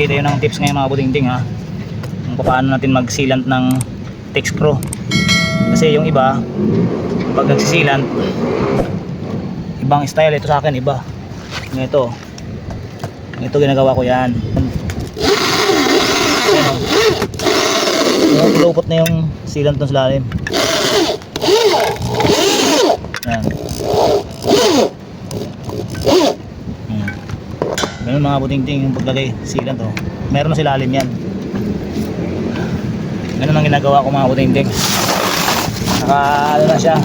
magbibigay tayo ng tips ngayon mga budingding ha? Kung paano natin magsilant ng text pro. Kasi yung iba pag nagsisilant ibang style. Ito sa akin iba. Ito. Ito ginagawa ko yan. Ayan, oh. lupot na yung sealant ng lalim. Yan Ganun mga buting-ting yung paglagay sealant oh. Meron na silalim yan. Ganun ang ginagawa ko mga buting-ting. Naka ano na siya.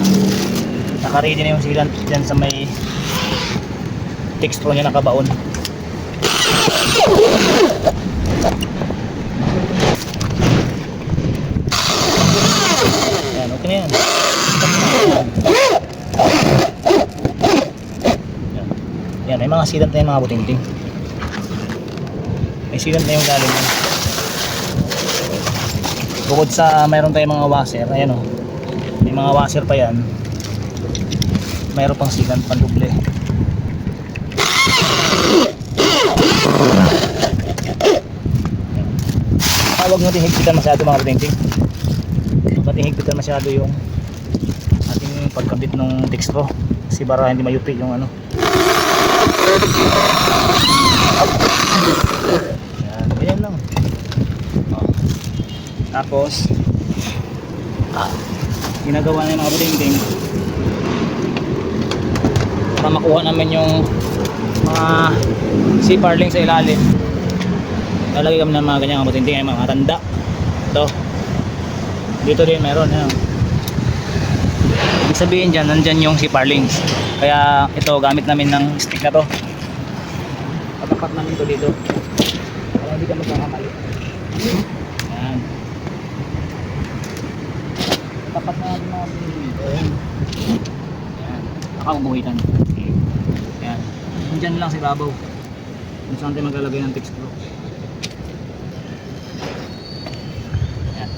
Naka ready na yung sealant dyan sa may texture niya nakabaon. Yan, okay na yan. Yan. May mga sealant na yung mga buting-ting. May sealant na yung lalim yan. Bukod sa mayroon tayong mga washer, ayan o. May mga washer pa yan. Mayroon pang sealant panduble. Ah, Huwag natin higpitan masyado mga buting-ting. Huwag natin higpitan masyado yung ating pagkabit ng textro. Kasi para hindi mayupi yung ano. Yan, ganyan lang. Oh. Tapos, ah, ginagawa na yung mga buding para makuha namin yung mga sea-parling sa ilalim. Lalagay kami ng mga ganyan mga ay mga tanda. Ito. Dito din meron. Yan. Ibig sabihin dyan, nandyan yung sea-parlings. Kaya ito, gamit namin ng stick na to patapat namin ito dito para hindi ka magkakamali yan tapat na natin mga pinili dito yan nakabubuhitan yan nandyan lang si babaw kung saan tayo maglalagay ng text pro yan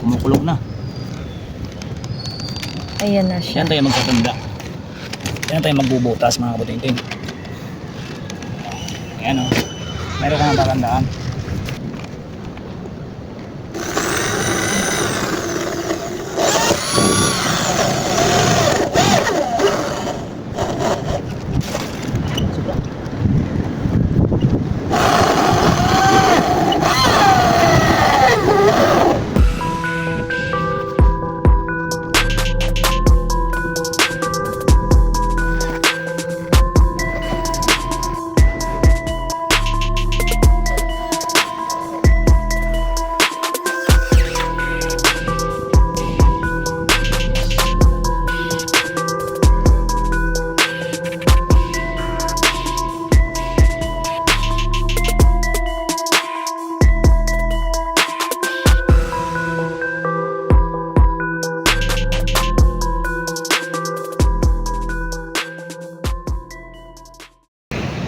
kumukulog na. Ayan na siya. yan tayo magtatanda. Yan tayo magbubutas mga kabuting-ting. Ayan o. Meron ka ng tatandaan.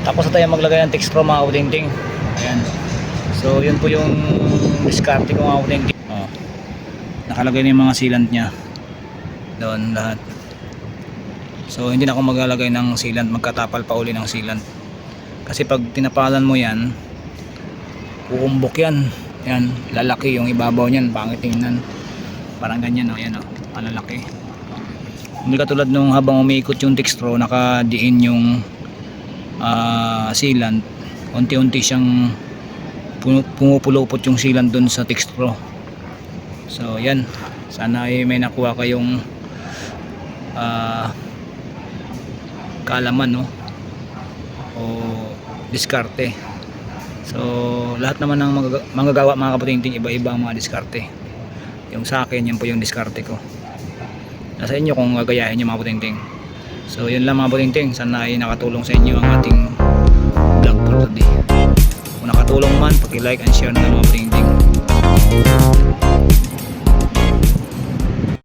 Tapos na tayo maglagay ng text pro mga uding-ding. Ayan. So yun po yung diskarte ko mga uding-ding. Oh. Nakalagay na yung mga sealant niya. Doon lahat. So hindi na ako maglalagay ng sealant. Magkatapal pa uli ng sealant. Kasi pag tinapalan mo yan, uumbok yan. Yan, lalaki yung ibabaw niyan. Pangit tingnan. Parang ganyan. Oh. Yan. Oh. Malalaki. Hindi katulad nung habang umiikot yung textro, nakadiin yung ah, sealant. Unti-unti siyang pu- pumupulupot yung sealant dun sa text so yan. Sana ay may nakuha kayong ah, kaalaman no? O diskarte. So lahat naman ng magaga- manggagawa mga kapatingting iba-iba ang mga diskarte. Yung sa akin yan po yung diskarte ko. Nasa inyo kung gagayahin yung mga kapatingting So yun lang mga butingting, sana ay nakatulong sa inyo ang ating vlog for today. Kung nakatulong man, paki-like and share na mga butingting.